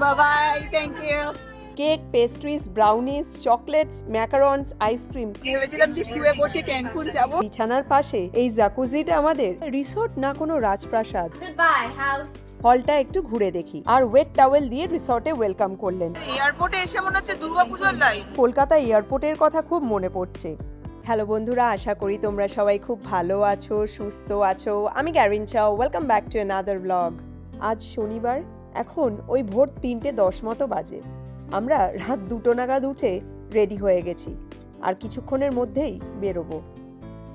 Bye thank you cake pastries brownies chocolates macarons ice cream ভেবেছিলাম যে শুয়ে বসে ক্যানকুন যাব। বিছানার পাশে এই জাকুজিটা আমাদের। রিসোর্ট না কোনো রাজপ্রাসাদ? Goodbye, house. হলটা একটু ঘুরে দেখি। আর ওয়েট টাওয়েল দিয়ে রিসর্টে ওয়েলকাম করলেন। এয়ারপোর্টে এসে মনে হচ্ছে দুর্গাপুজোর লাইন কলকাতা এয়ারপোর্টের কথা খুব মনে পড়ছে। হ্যালো বন্ধুরা আশা করি তোমরা সবাই খুব ভালো আছো সুস্থ আছো। আমি গ্যারিন চাও welcome back to another blog আজ শনিবার এখন ওই ভোর তিনটে দশ মতো বাজে। আমরা রাত দুটো নাগাদ উঠে রেডি হয়ে গেছি, আর কিছুক্ষণের মধ্যেই বেরোবো।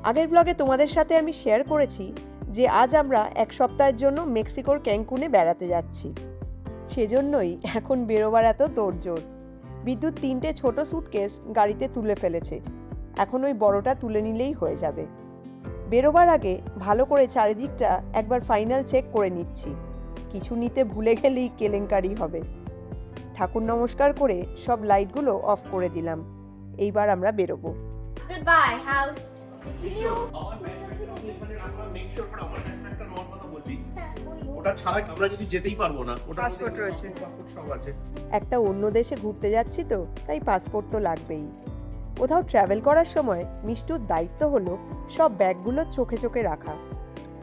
আগের ব্লগে তোমাদের সাথে আমি শেয়ার করেছি যে আজ আমরা এক সপ্তাহের জন্য মেক্সিকোর ক্যাঙ্কুনে বেড়াতে যাচ্ছি। সেজন্যই এখন বেরোবার এত তোড়জোড়। বিদ্যুৎ তিনটে ছোট সুটকেস গাড়িতে তুলে ফেলেছে। এখন ওই বড়টা তুলে নিলেই হয়ে যাবে। বেরোবার আগে ভালো করে চারিদিকটা একবার ফাইনাল চেক করে নিচ্ছি। কিছু নিতে ভুলে গেলেই কেলেঙ্কারি হবে। ঠাকুর নমস্কার করে সব লাইটগুলো অফ করে দিলাম। এইবার আমরা বেরোবো। Goodbye, house. ওটা ছাড়া আমরা যদি যেতেই পারব না। ওটা Passport রয়েছে। সব আছে। একটা অন্য দেশে ঘুরতে যাচ্ছি তো তাই পাসপোর্ট তো লাগবেই। কোথাও ট্রাভেল করার সময় মিষ্টুর দায়িত্ব হলো সব ব্যাগগুলো চোখে চোখে রাখা।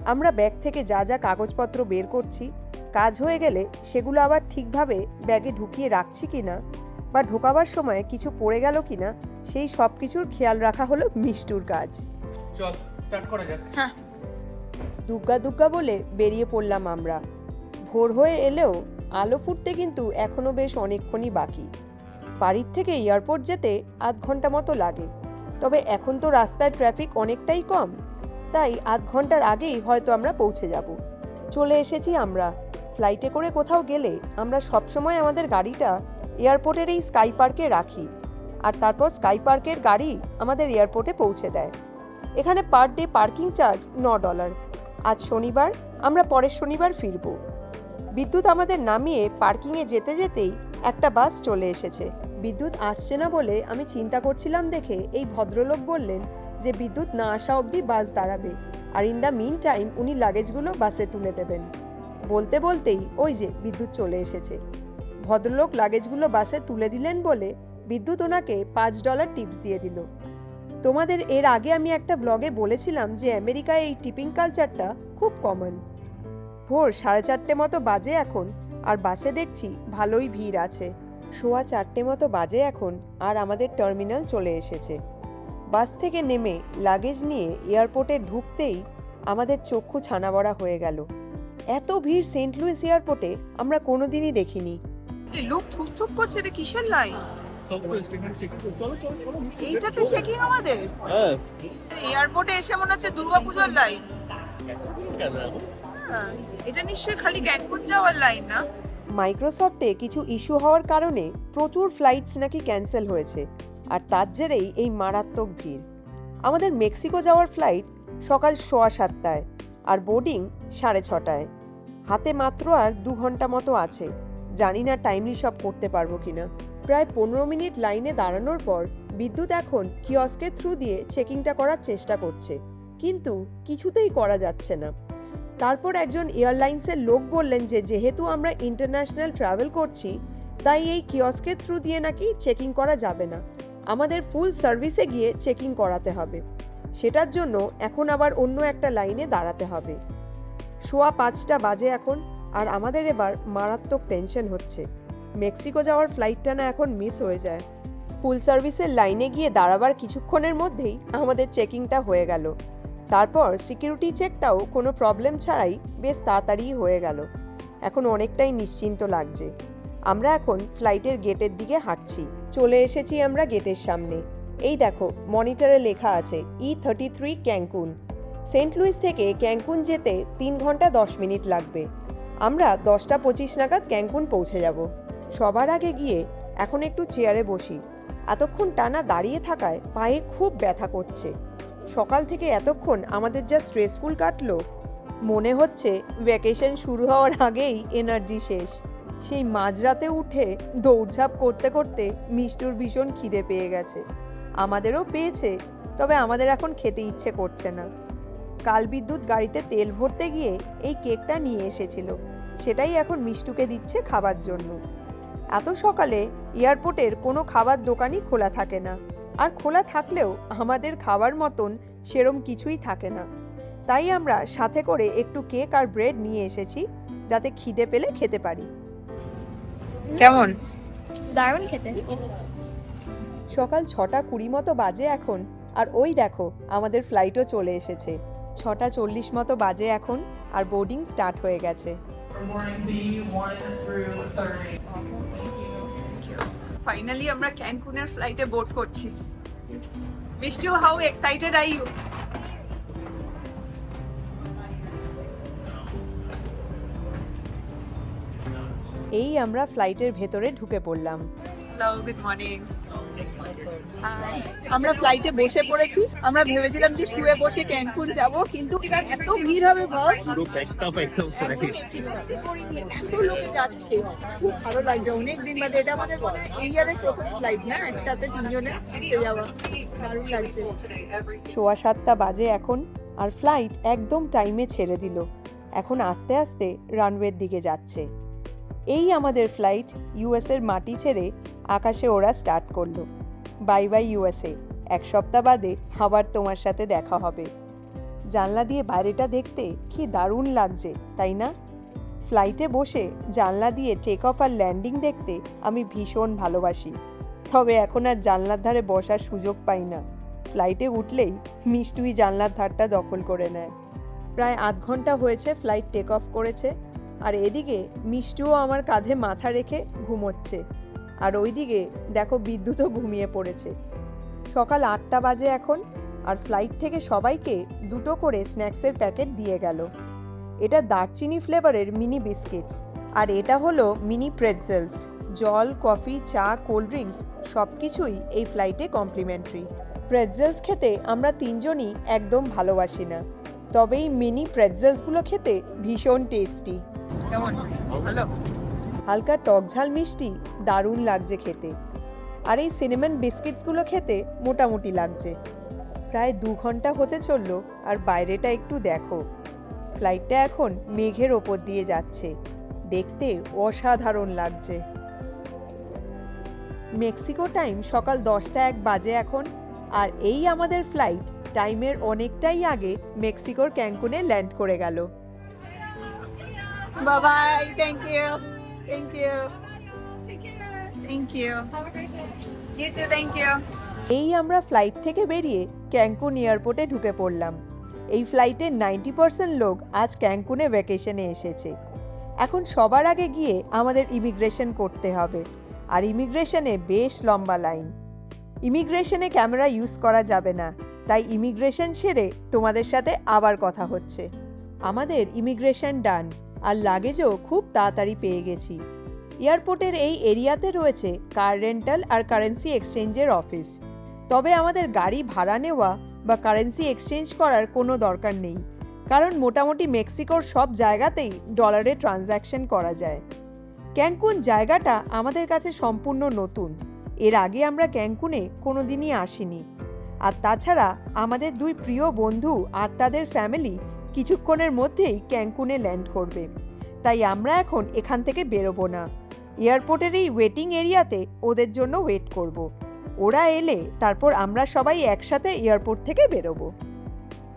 আমরা ব্যাগ থেকে যা যা কাগজপত্র বের করছি কাজ হয়ে গেলে সেগুলো আবার ঠিকভাবে ব্যাগে ঢুকিয়ে রাখছি কি না বা ঢোকাবার সময় কিছু পড়ে গেল কিনা সেই সব কিছুর খেয়াল রাখা হলো মিষ্টুর কাজ। চল স্টার্ট করা যাক। দুগ্গা দুগ্গা বলে বেরিয়ে পড়লাম আমরা। ভোর হয়ে এলেও আলো ফুটতে কিন্তু এখনও বেশ অনেকক্ষণই বাকি। বাড়ির থেকে এয়ারপোর্ট যেতে আধ ঘণ্টা মতো লাগে। তবে এখন তো রাস্তায় ট্রাফিক অনেকটাই কম তাই আধ ঘণ্টার আগেই হয়তো আমরা পৌঁছে যাব। চলে এসেছি আমরা। ফ্লাইটে করে কোথাও গেলে আমরা সবসময় আমাদের গাড়িটা এয়ারপোর্টের এই স্কাই পার্কে রাখি। আর তারপর স্কাই পার্কের গাড়ি আমাদের এয়ারপোর্টে পৌঁছে দেয়। এখানে পার ডে পার্কিং চার্জ ন ডলার আজ শনিবার, আমরা পরের শনিবার ফিরব। বিদ্যুৎ আমাদের নামিয়ে পার্কিংয়ে যেতে যেতেই একটা বাস চলে এসেছে। বিদ্যুৎ আসছে না বলে আমি চিন্তা করছিলাম দেখে এই ভদ্রলোক বললেন যে বিদ্যুৎ না আসা অবধি বাস দাঁড়াবে। আর ইন দ্য মিন টাইম উনি লাগেজগুলো বাসে তুলে দেবেন। বলতে বলতেই ওই যে বিদ্যুৎ চলে এসেছে। ভদ্রলোক লাগেজগুলো বাসে তুলে দিলেন বলে বিদ্যুৎ ওনাকে পাঁচ ডলার টিপস দিয়ে দিল। তোমাদের এর আগে আমি একটা ব্লগে বলেছিলাম যে আমেরিকায় এই টিপিং কালচারটা খুব কমন ভোর সাড়ে চারটে মতো বাজে এখন, আর বাসে দেখছি ভালোই ভিড় আছে। সোয়া চারটে মতো বাজে এখন, আর আমাদের টার্মিনাল চলে এসেছে। বাস থেকে নেমে লাগেজ নিয়ে এয়ারপোর্টে ঢুকতেই আমাদের চক্ষু ছানাবড়া হয়ে গেল। এত ভিড় সেন্ট লুইস এয়ারপোর্টে আমরা কোনোদিনই দেখিনি। লোক থুক থুক করছে এটা কিসের লাইন এইটাতে চেকিং আমাদের? হ্যাঁ। এয়ারপোর্টে এসে মনে হচ্ছে দুর্গাপুজোর লাইন হ্যাঁ, এটা নিশ্চয়ই খালি ক্যানকুন যাওয়ার লাইন না? মাইক্রোসফটে কিছু ইস্যু হওয়ার কারণে প্রচুর ফ্লাইটস নাকি ক্যান্সেল হয়েছে আর তার জেরেই এই মারাত্মক ভিড়। আমাদের মেক্সিকো যাওয়ার ফ্লাইট সকাল সোয়া সাতটায় আর বোর্ডিং সাড়ে ছটায়। হাতে মাত্র আর দু ঘণ্টা মতো আছে। জানি না টাইমলি সব করতে পারব কিনা। প্রায় পনেরো মিনিট লাইনে দাঁড়ানোর পর বিদ্যুৎ এখন কিয়স্কের থ্রু দিয়ে চেকিংটা করার চেষ্টা করছে। কিন্তু কিছুতেই করা যাচ্ছে না। তারপর একজন এয়ারলাইন্সের লোক বললেন যে, যেহেতু আমরা ইন্টারন্যাশনাল ট্রাভেল করছি, তাই এই কিয়স্কের থ্রু দিয়ে নাকি চেকিং করা যাবে না। আমাদের ফুল সার্ভিসে গিয়ে চেকিং করাতে হবে। সেটার জন্য এখন আবার অন্য একটা লাইনে দাঁড়াতে হবে। সোয়া পাঁচটা বাজে এখন, আর আমাদের এবার মারাত্মক টেনশন হচ্ছে। মেক্সিকো যাওয়ার ফ্লাইটটা না এখন মিস হয়ে যায়। ফুল সার্ভিসের লাইনে গিয়ে দাঁড়াবার কিছুক্ষণের মধ্যেই আমাদের চেকিংটা হয়ে গেল। তারপর সিকিউরিটি চেকটাও কোনো প্রবলেম ছাড়াই বেশ তাড়াতাড়ি হয়ে গেল। এখন অনেকটাই নিশ্চিন্ত লাগছে। আমরা এখন ফ্লাইটের গেটের দিকে হাঁটছি। চলে এসেছি আমরা গেটের সামনে। এই দেখো মনিটরে লেখা আছে E thirty three Cancun Saint Louis থেকে ক্যাঙ্কুন যেতে তিন ঘণ্টা দশ মিনিট লাগবে। আমরা দশটা পঁচিশ নাগাদ ক্যাঙ্কুন পৌঁছে যাব। সবার আগে গিয়ে এখন একটু চেয়ারে বসি। এতক্ষণ টানা দাঁড়িয়ে থাকায় পায়ে খুব ব্যথা করছে। সকাল থেকে এতক্ষণ আমাদের যা স্ট্রেসফুল কাটলো, মনে হচ্ছে ভ্যাকেশন শুরু হওয়ার আগেই এনার্জি শেষ। সেই মাঝরাতে উঠে দৌড়ঝাঁপ করতে করতে মিষ্টুর ভীষণ খিদে পেয়ে গেছে। আমাদেরও পেয়েছে, তবে আমাদের এখন খেতে ইচ্ছে করছে না। কাল বিদ্যুৎ গাড়িতে তেল ভরতে গিয়ে এই কেকটা নিয়ে এসেছিল। সেটাই এখন মিষ্টুকে দিচ্ছে খাবার জন্য। এত সকালে এয়ারপোর্টের কোনো খাবার দোকানই খোলা থাকে না। আর খোলা থাকলেও আমাদের খাবার মতন সেরম কিছুই থাকে না। তাই আমরা সাথে করে একটু কেক আর ব্রেড নিয়ে এসেছি যাতে খিদে পেলে খেতে পারি। কেমন? দারুণ খেতে। সকাল ছটা কুড়ি মতো বাজে এখন। আর ওই দেখো আমাদের ফ্লাইটও চলে এসেছে। ছটা চল্লিশ মতো বাজে এখন আর বোর্ডিং স্টার্ট হয়ে গেছে. ফাইনালি আমরা ক্যানকুনের ফ্লাইটে বোট করছি। মিষ্টিও হাউ এক্সাইটেড আই ইউ এই আমরা ফ্লাইটের ভেতরে ঢুকে পড়লাম। হ্যালো গুড মর্নিং আমরা ফ্লাইটে বসে পড়েছি। আমরা ভেবেছিলাম যে শুয়ে বসে ক্যানকুন যাব কিন্তু এত ভিড় হবে এত লোকে যাচ্ছে। খুব ভালো লাগছে অনেক দিন বাদে। এটা আমাদের মনে এই ইয়ারের প্রথম ফ্লাইট না? একসাথে তিনজনে ঘুরতে যাওয়া। দারুণ লাগছে। সোয়া সাতটা বাজে এখন আর ফ্লাইট একদম টাইমে ছেড়ে দিল। এখন আস্তে আস্তে রানওয়ের দিকে যাচ্ছে। এই আমাদের ফ্লাইট ইউএসের মাটি ছেড়ে আকাশে ওরা স্টার্ট করল। বাই বাই ইউএসএ এক সপ্তাহ বাদে আবার তোমার সাথে দেখা হবে। জানলা দিয়ে বাইরেটা দেখতে কি দারুণ লাগছে, তাই না? ফ্লাইটে বসে জানলা দিয়ে টেক অফ আর ল্যান্ডিং দেখতে আমি ভীষণ ভালোবাসি। তবে এখন আর জানলার ধারে বসার সুযোগ পাই না। ফ্লাইটে উঠলেই মিষ্টুই জানলার ধারটা দখল করে নেয়। প্রায় আধ ঘণ্টা হয়েছে ফ্লাইট টেক অফ করেছে। আর এদিকে মিষ্টিও আমার কাঁধে মাথা রেখে ঘুমোচ্ছে। আর ওইদিকে দেখো বিদ্যুৎও ঘুমিয়ে পড়েছে। সকাল আটটা বাজে এখন, আর ফ্লাইট থেকে সবাইকে দুটো করে স্ন্যাক্সের প্যাকেট দিয়ে গেল। এটা দারচিনি ফ্লেভারের মিনি বিস্কিটস, আর এটা হলো মিনি প্রেটজেলস, জল, কফি, চা, কোল্ড ড্রিঙ্কস সব কিছুই এই ফ্লাইটে কমপ্লিমেন্টারি প্রেটজেলস খেতে আমরা তিনজনই একদম ভালোবাসি না তবে এই মিনি প্রেটজেলসগুলো খেতে ভীষণ টেস্টি কেমন? ভালো? হালকা টকঝাল মিষ্টি, দারুণ লাগছে খেতে। আর এই সিনেমান বিস্কিটসগুলো খেতে মোটামুটি লাগছে। প্রায় দু ঘণ্টা হতে চলল আর বাইরেটা একটু দেখো। ফ্লাইটটা এখন মেঘের ওপর দিয়ে যাচ্ছে। দেখতে অসাধারণ লাগছে। মেক্সিকো টাইম সকাল দশটা এক বাজে এখন। আর এই আমাদের ফ্লাইট টাইমের অনেকটাই আগে মেক্সিকোর ক্যাঙ্কুনে ল্যান্ড করে গেল। Bye bye. Thank you. Thank you. Thank you. Have a great day. You too. Thank you. এই আমরা ফ্লাইট থেকে বেরিয়ে ক্যাঙ্কুন এয়ারপোর্টে ঢুকে পড়লাম এই ফ্লাইটের নাইনটি পার্সেন্ট লোক আজ ক্যাঙ্কুনে ভ্যাকেশনে এসেছে এখন সবার আগে গিয়ে আমাদের ইমিগ্রেশন করতে হবে আর ইমিগ্রেশনে বেশ লম্বা লাইন ইমিগ্রেশনে ক্যামেরা ইউজ করা যাবে না তাই ইমিগ্রেশন সেরে তোমাদের সাথে আবার কথা হচ্ছে আমাদের ইমিগ্রেশন ডান আর লাগেজও খুব তাড়াতাড়ি পেয়ে গেছি। এয়ারপোর্টের এই এরিয়াতে রয়েছে কার রেন্টাল আর কারেন্সি এক্সচেঞ্জের অফিস। তবে আমাদের গাড়ি ভাড়া নেওয়া বা কারেন্সি এক্সচেঞ্জ করার কোনো দরকার নেই, কারণ মোটামুটি মেক্সিকোর সব জায়গাতেই ডলারে ট্রানজ্যাকশন করা যায়। ক্যাঙ্কুন জায়গাটা আমাদের কাছে সম্পূর্ণ নতুন। এর আগে আমরা ক্যাঙ্কুনে কোনো দিনই আসিনি। আর তাছাড়া আমাদের দুই প্রিয় বন্ধু আর তাদের ফ্যামিলি কিছুক্ষণের মধ্যেই ক্যাঙ্কুনে ল্যান্ড করবে। তাই আমরা এখন এখান থেকে বেরোবো না। এয়ারপোর্টের এই ওয়েটিং এরিয়াতে ওদের জন্য ওয়েট করব। ওরা এলে তারপর আমরা সবাই একসাথে এয়ারপোর্ট থেকে বেরোবো।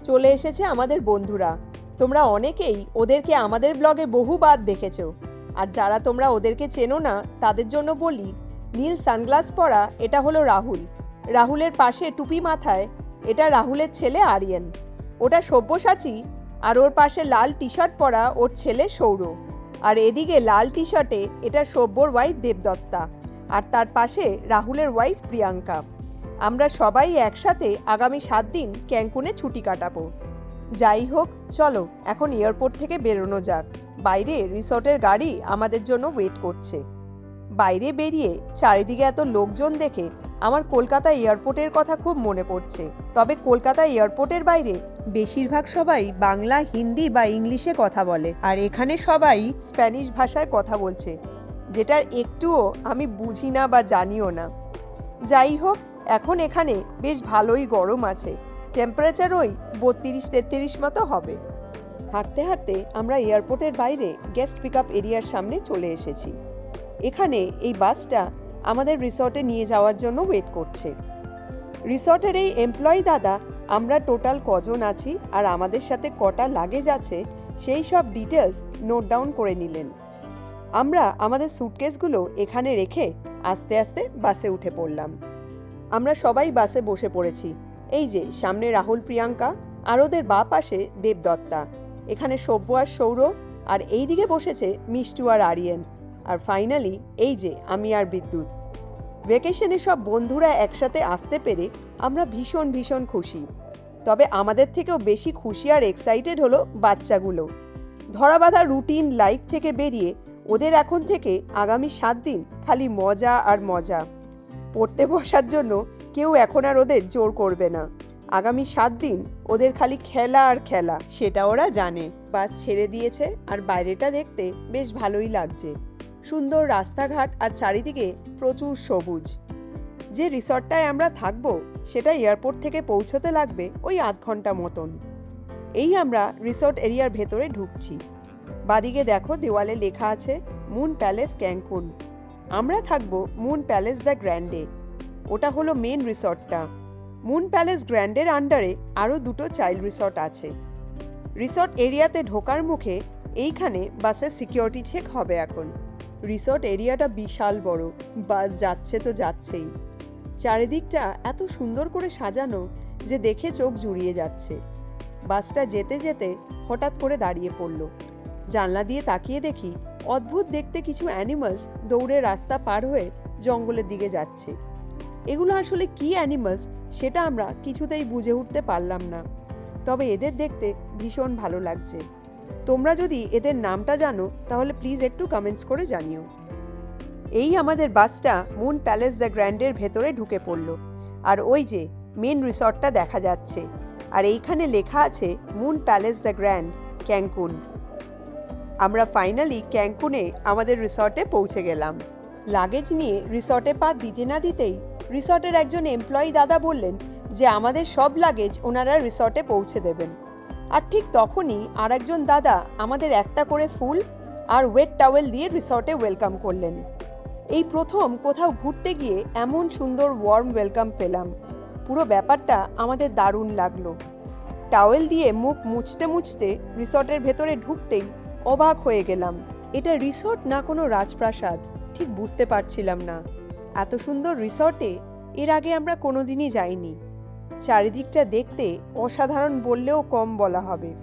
চলে এসেছে আমাদের বন্ধুরা। তোমরা অনেকেই ওদেরকে আমাদের ব্লগে বহুবার দেখেছ। আর যারা তোমরা ওদেরকে চেনো না, তাদের জন্য বলি, নীল সানগ্লাস পরা এটা হলো রাহুল। রাহুলের পাশে টুপি মাথায় এটা রাহুলের ছেলে আরিয়ান। ওটা সব্যসাচী আর ওর পাশে লাল টি শার্ট পরা ওর ছেলে সৌর আর এদিকে লাল টি শার্টে এটা সব্যর ওয়াইফ দেবদত্তা, আর তার পাশে রাহুলের ওয়াইফ প্রিয়াঙ্কা। আমরা সবাই একসাথে আগামী সাত দিন ক্যাঙ্কুনে ছুটি কাটাবো। যাই হোক, চলো, এখন এয়ারপোর্ট থেকে বেরোনো যাক। বাইরে রিসর্টের গাড়ি আমাদের জন্য ওয়েট করছে। বাইরে বেরিয়ে চারিদিকে এত লোকজন দেখে আমার কলকাতা এয়ারপোর্টের কথা খুব মনে পড়ছে। তবে কলকাতা এয়ারপোর্টের বাইরে বেশিরভাগ সবাই বাংলা, হিন্দি বা ইংলিশে কথা বলে। আর এখানে সবাই স্প্যানিশ ভাষায় কথা বলছে, যেটার একটুও আমি বুঝি না বা জানিও না। যাই হোক, এখন এখানে বেশ ভালোই গরম আছে। টেম্পারেচার ওই বত্রিশ, তেত্রিশ মতো হবে। হাঁটতে হাঁটতে আমরা এয়ারপোর্টের বাইরে গেস্ট পিক আপ এরিয়ার সামনে চলে এসেছি। এখানে এই বাসটা আমাদের রিসর্টে নিয়ে যাওয়ার জন্য ওয়েট করছে। রিসর্টের এই এমপ্লয়ি দাদা আমরা টোটাল কজন আছি আর আমাদের সাথে কটা লাগেজ আছে, সেই সব ডিটেলস নোট ডাউন করে নিলেন। আমরা আমাদের সুটকেসগুলো এখানে রেখে আস্তে আস্তে বাসে উঠে পড়লাম। আমরা সবাই বাসে বসে পড়েছি। এই যে, সামনে রাহুল, প্রিয়াঙ্কা আর ওদের বা পাশে দেবদত্তা। এখানে সব্য আর সৌর আর এই দিকে বসেছে মিষ্টু আর আরিয়েন। আর ফাইনালি এই যে, আমি আর বিদ্যুৎ। ভেকেশনে সব বন্ধুরা একসাথে আসতে পেরে আমরা ভীষণ ভীষণ খুশি। তবে আমাদের থেকেও বেশি খুশি আর এক্সাইটেড হলো বাচ্চাগুলো। ধরাবাঁধা রুটিন লাইফ থেকে বেরিয়ে ওদের এখন থেকে আগামী সাত দিন খালি মজা আর মজা। পড়তে বসার জন্য কেউ এখন আর ওদের জোর করবে না। আগামী সাত দিন ওদের খালি খেলা আর খেলা, সেটা ওরা জানে। বাস ছেড়ে দিয়েছে আর বাইরেটা দেখতে বেশ ভালোই লাগছে। সুন্দর রাস্তাঘাট আর চারিদিকে প্রচুর সবুজ। যে রিসর্টটায় আমরা থাকব, সেটা এয়ারপোর্ট থেকে পৌঁছতে লাগবে ওই আধ ঘণ্টা মতন। এই আমরা রিসর্ট এরিয়ার ভেতরে ঢুকছি। বাদিকে দেখো দেওয়ালে লেখা আছে, মুন প্যালেস ক্যাঙ্কুন আমরা থাকব মুন প্যালেস দ্য গ্র্যান্ডে। ওটা হলো মেন রিসর্টটা। মুন প্যালেস গ্র্যান্ডের আন্ডারে আরও দুটো চাইল্ড রিসর্ট আছে। রিসর্ট এরিয়াতে ঢোকার মুখে এইখানে বাসের সিকিউরিটি চেক হবে এখন। রিসর্ট এরিয়াটা বিশাল বড়। বাস যাচ্ছে তো যাচ্ছেই। চারিদিকটা এত সুন্দর করে সাজানো যে দেখে চোখ জুড়িয়ে যাচ্ছে। বাসটা যেতে যেতে হঠাৎ করে দাঁড়িয়ে পড়ল। জানলা দিয়ে তাকিয়ে দেখি অদ্ভুত দেখতে কিছু অ্যানিমালস দৌড়ে রাস্তা পার হয়ে জঙ্গলের দিকে যাচ্ছে। এগুলো আসলে কি অ্যানিমালস সেটা আমরা কিছুতেই বুঝে উঠতে পারলাম না। তবে এদের দেখতে ভীষণ ভালো লাগছে। তোমরা যদি এদের নামটা জানো, তাহলে প্লিজ একটু কমেন্টস করে জানিও। এই আমাদের বাসটা মুন প্যালেস দ্য গ্র্যান্ডের ভেতরে ঢুকে পড়ল। আর ওই যে মেন রিসর্টটা দেখা যাচ্ছে। আর এইখানে লেখা আছে Moon Palace the Grand Cancun আমরা ফাইনালি ক্যাঙ্কুনে আমাদের রিসর্টে পৌঁছে গেলাম। লাগেজ নিয়ে রিসর্টে পা দিতে না দিতেই রিসর্টের একজন এমপ্লয়ি দাদা বললেন যে, আমাদের সব লাগেজ ওনারা রিসর্টে পৌঁছে দেবেন। আর ঠিক তখনই আর একজন দাদা আমাদের একটা করে ফুল আর ওয়েট টাওয়েল দিয়ে রিসর্টে ওয়েলকাম করলেন। এই প্রথম কোথাও ঘুরতে গিয়ে এমন সুন্দর ওয়ার্ম ওয়েলকাম পেলাম। পুরো ব্যাপারটা আমাদের দারুণ লাগল। টাওয়েল দিয়ে মুখ মুছতে মুছতে রিসর্টের ভেতরে ঢুকতেই অবাক হয়ে গেলাম। এটা রিসর্ট না কোনো রাজপ্রাসাদ? ঠিক বুঝতে পারছিলাম না। এত সুন্দর রিসর্টে এর আগে আমরা কোনোদিনই যাইনি। চারিদিকটা দেখতে অসাধারণ বললেও কম বলা হবে।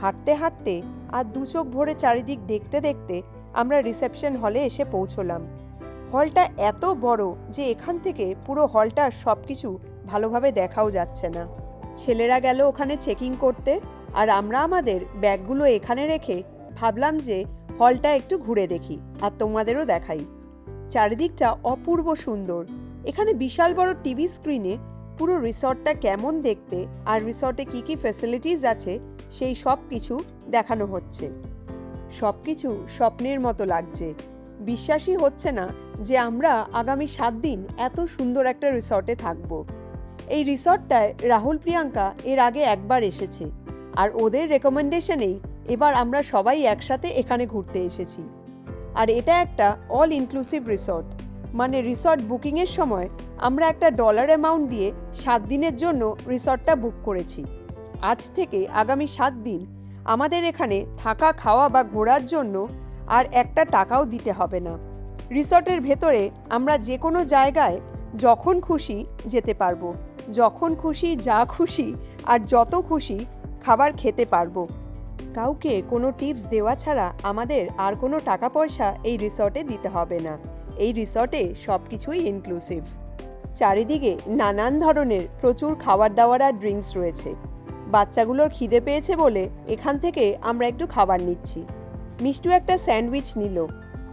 হাঁটতে হাঁটতে আর দু চোখ ভরে চারিদিক দেখতে দেখতে আমরা রিসেপশন হলে এসে পৌঁছলাম। হলটা এত বড় যে এখান থেকে পুরো হলটার সব কিছু ভালোভাবে দেখাও যাচ্ছে না। ছেলেরা গেল ওখানে চেকিং করতে আর আমরা আমাদের ব্যাগগুলো এখানে রেখে ভাবলাম যে হলটা একটু ঘুরে দেখি আর তোমাদেরও দেখাই। চারিদিকটা অপূর্ব সুন্দর। এখানে বিশাল বড় টিভি স্ক্রিনে পুরো রিসর্টটা কেমন দেখতে আর রিসর্টে কি কি ফ্যাসিলিটিস আছে, সেই সব কিছু দেখানো হচ্ছে। সব কিছু স্বপ্নের মতো লাগছে। বিশ্বাসই হচ্ছে না যে আমরা আগামী সাত দিন এত সুন্দর একটা রিসর্টে থাকব। এই রিসর্টটায় রাহুল প্রিয়াঙ্কা এর আগে একবার এসেছে আর ওদের রেকমেন্ডেশনেই এবার আমরা সবাই একসাথে এখানে ঘুরতে এসেছি। আর এটা একটা অল ইনক্লুসিভ রিসর্ট মানে রিসর্ট বুকিংয়ের সময় আমরা একটা ডলার অ্যামাউন্ট দিয়ে সাত দিনের জন্য রিসর্টটা বুক করেছি। আজ থেকে আগামী সাত দিন আমাদের এখানে থাকা, খাওয়া বা ঘোরার জন্য আর একটা টাকাও দিতে হবে না। রিসর্টের ভেতরে আমরা যে কোনো জায়গায় যখন খুশি যেতে পারব। যখন খুশি, যা খুশি আর যত খুশি খাবার খেতে পারব। কাউকে কোনো টিপস দেওয়া ছাড়া আমাদের আর কোনো টাকা পয়সা এই রিসর্টে দিতে হবে না। এই রিসর্টে সব কিছুই ইনক্লুসিভ চারিদিকে নানান ধরনের প্রচুর খাবার দাবার আর ড্রিঙ্কস রয়েছে। বাচ্চাগুলোর খিদে পেয়েছে বলে এখান থেকে আমরা একটু খাবার নিচ্ছি। মিষ্টু একটা স্যান্ডউইচ নিল,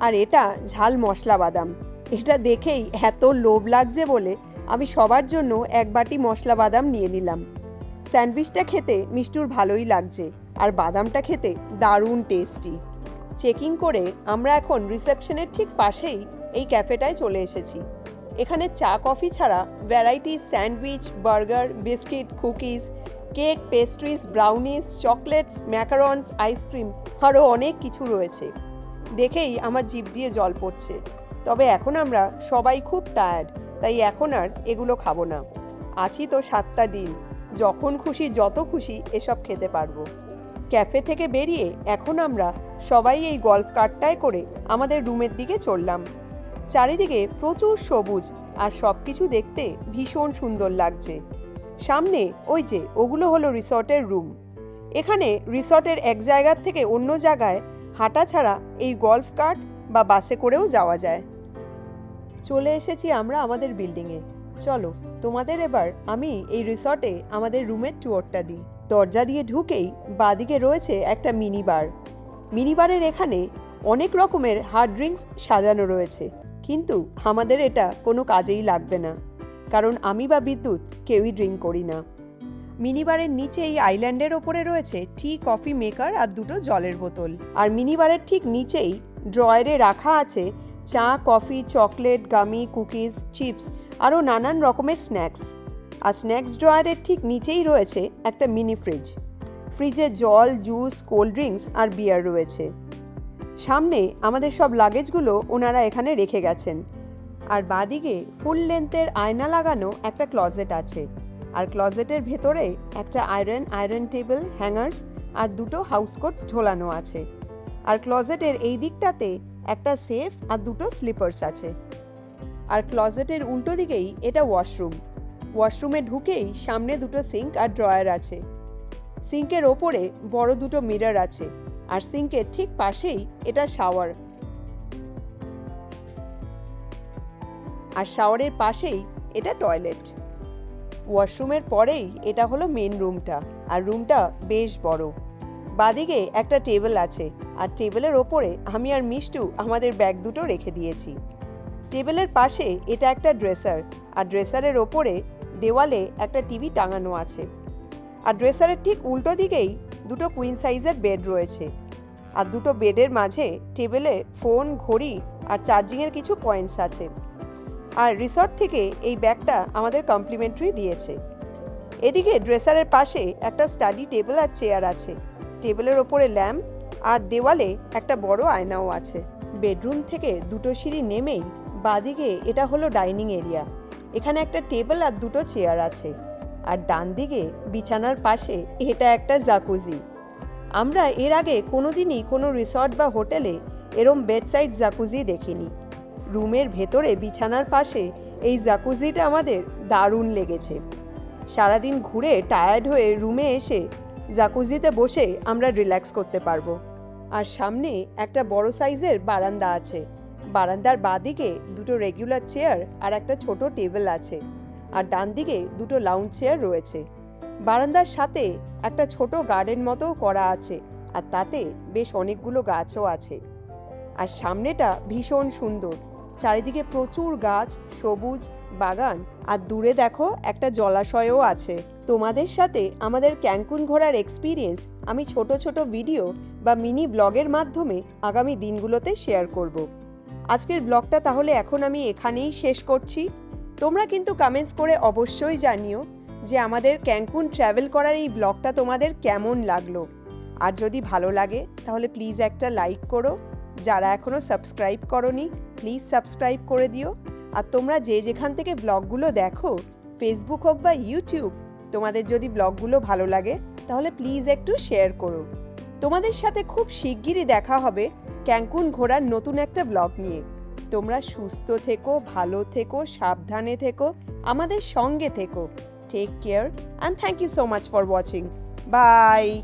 আর এটা ঝাল মশলা বাদাম। এটা দেখেই এত লোভ লাগছে বলে আমি সবার জন্য এক বাটি মশলা বাদাম নিয়ে নিলাম। স্যান্ডউইচটা খেতে মিষ্টুর ভালোই লাগছে, আর বাদামটা খেতে দারুণ টেস্টি চেকিং করে আমরা এখন রিসেপশনের ঠিক পাশেই এই ক্যাফেটায় চলে এসেছি। এখানে চা, কফি ছাড়া variety sandwich burger biscuit cookies cake pastries brownies chocolates macarons ice cream আরও অনেক কিছু রয়েছে। দেখেই আমার জিভ দিয়ে জল পড়ছে। তবে এখন আমরা সবাই খুব টায়ার্ড তাই এখন আর এগুলো খাব না। আছি তো সাতটা দিন, যখন খুশি, যত খুশি এসব খেতে পারব। ক্যাফে থেকে বেরিয়ে এখন আমরা সবাই এই গল্ফ কার্টটায় করে আমাদের রুমের দিকে চললাম। চারিদিকে প্রচুর সবুজ আর সব কিছু দেখতে ভীষণ সুন্দর লাগছে। সামনে ওই যে, ওগুলো হলো রিসর্টের রুম। এখানে রিসর্টের এক জায়গার থেকে অন্য জায়গায় হাঁটা ছাড়া এই গল্ফ কার্ট বা বাসে করেও যাওয়া যায়। চলে এসেছি আমরা আমাদের বিল্ডিংয়ে। চলো, তোমাদের এবার আমি এই রিসর্টে আমাদের রুমের ট্যুরটা দিই। দরজা দিয়ে ঢুকেই বাদিকে রয়েছে একটা মিনি বার মিনি বারের এখানে অনেক রকমের হার্ড ড্রিঙ্কস সাজানো রয়েছে। কিন্তু আমাদের এটা কোনো কাজেই লাগবে না। কারণ আমি বা বিদ্যুৎ কেউই ড্রিঙ্ক করি না। মিনিবারের নিচে এই আইল্যান্ডের ওপরে রয়েছে টি, কফি মেকার আর দুটো জলের বোতল। আর মিনিবারের ঠিক নিচেই ড্রয়ারে রাখা আছে চা, coffee, chocolate, gummy, cookies, chips আরও নানান রকমের স্ন্যাক্স। আর স্ন্যাক্স ড্রয়ারের ঠিক নিচেই রয়েছে একটা মিনি ফ্রিজ। ফ্রিজে জল, জুস, কোল্ড ড্রিঙ্কস আর বিয়ার রয়েছে। সামনে আমাদের সব লাগেজগুলো ওনারা এখানে রেখে গেছেন। আর বাদিকে ফুল লেন্থের আয়না লাগানো একটা ক্লজেট আছে। আর ক্লজেটের ভেতরে একটা আয়রন আয়রন টেবিল হ্যাঙ্গার্স আর দুটো হাউসকোট ঝোলানো আছে। আর ক্লজেটের এই দিকটাতে একটা সেফ আর দুটো স্লিপার্স আছে। আর ক্লজেটের উল্টো দিকেই এটা ওয়াশরুম ওয়াশরুমে ঢুকেই সামনে দুটো সিঙ্ক আর ড্রয়ার আছে। সিঙ্কের ওপরে বড় দুটো মিরর আছে। আর সিঙ্কের ঠিক পাশেই এটা শাওয়ার। আর শাওয়ারের পাশেই এটা টয়লেট। ওয়াশরুমের পরেই এটা হলো মেন রুমটা, আর রুমটা বেশ বড়। বাদিকে একটা টেবিল আছে, আর টেবিলের ওপরে আমি আর মিষ্টু আমাদের ব্যাগ দুটো রেখে দিয়েছি। টেবিলের পাশে এটা একটা ড্রেসার, আর ড্রেসারের ওপরে দেওয়ালে একটা টিভি টাঙানো আছে। আর ড্রেসারের ঠিক উল্টো দিকেই দুটো কুইন সাইজের বেড রয়েছে। আর দুটো বেডের মাঝে টেবিলে ফোন, ঘড়ি আর চার্জিংয়ের কিছু পয়েন্টস আছে। আর রিসর্ট থেকে এই ব্যাগটা আমাদের কমপ্লিমেন্টারি দিয়েছে। এদিকে ড্রেসারের পাশে একটা স্টাডি টেবিল আর চেয়ার আছে। টেবিলের ওপরে ল্যাম্প আর দেওয়ালে একটা বড় আয়নাও আছে। বেডরুম থেকে দুটো সিঁড়ি নেমেই বাদিকে এটা হলো ডাইনিং এরিয়া। এখানে একটা টেবিল আর দুটো চেয়ার আছে। আর ডান দিকে বিছানার পাশে এটা একটা জাকুজি। আমরা এর আগে কোনোদিনই কোনো রিসর্ট বা হোটেলে এরম বেডসাইড জাকুজি দেখিনি। রুমের ভেতরে বিছানার পাশে এই জাকুজিটা আমাদের দারুণ লেগেছে। সারাদিন ঘুরে টায়ার্ড হয়ে রুমে এসে জাকুজিতে বসে আমরা রিল্যাক্স করতে পারব। আর সামনে একটা বড় সাইজের বারান্দা আছে। বারান্দার বাদিকে দুটো রেগুলার চেয়ার আর একটা ছোট টেবিল আছে। আর ডান দিকে দুটো লাউঞ্জ চেয়ার রয়েছে। বারান্দার সাথে একটা ছোট গার্ডেন মতো করা আছে, আর তাতে বেশ অনেকগুলো গাছও আছে। আর সামনেটা ভীষণ সুন্দর। চারিদিকে প্রচুর গাছ, সবুজ বাগান, আর দূরে দেখো একটা জলাশয়ও আছে। তোমাদের সাথে আমাদের ক্যাঙ্কুন ঘোরার এক্সপিরিয়েন্স আমি ছোট ছোট ভিডিও বা মিনি ব্লগের মাধ্যমে আগামী দিনগুলোতে শেয়ার করব। আজকের ব্লগটা তাহলে এখন আমি এখানেই শেষ করছি। তোমরা কিন্তু কমেন্টস করে অবশ্যই জানিও। যে আমাদের ক্যাঙ্কুন ট্রাভেল করার এই ব্লগটা তোমাদের কেমন লাগল। আর যদি ভালো লাগে, তাহলে প্লিজ একটা লাইক করো। যারা এখনও সাবস্ক্রাইব করনি, প্লিজ সাবস্ক্রাইব করে দিও। আর তোমরা যে যেখান থেকে ব্লগগুলো দেখো ফেসবুক হোক বা ইউটিউব তোমাদের যদি ব্লগগুলো ভালো লাগে, তাহলে প্লিজ একটু শেয়ার করো। তোমাদের সাথে খুব শিগগিরই দেখা হবে ক্যাঙ্কুন ঘোরার নতুন একটা ব্লগ নিয়ে। তোমরা সুস্থ থেকো, ভালো থেকো, সাবধানে থেকো, আমাদের সঙ্গে থেকো। take care and thank you so much for watching. Bye.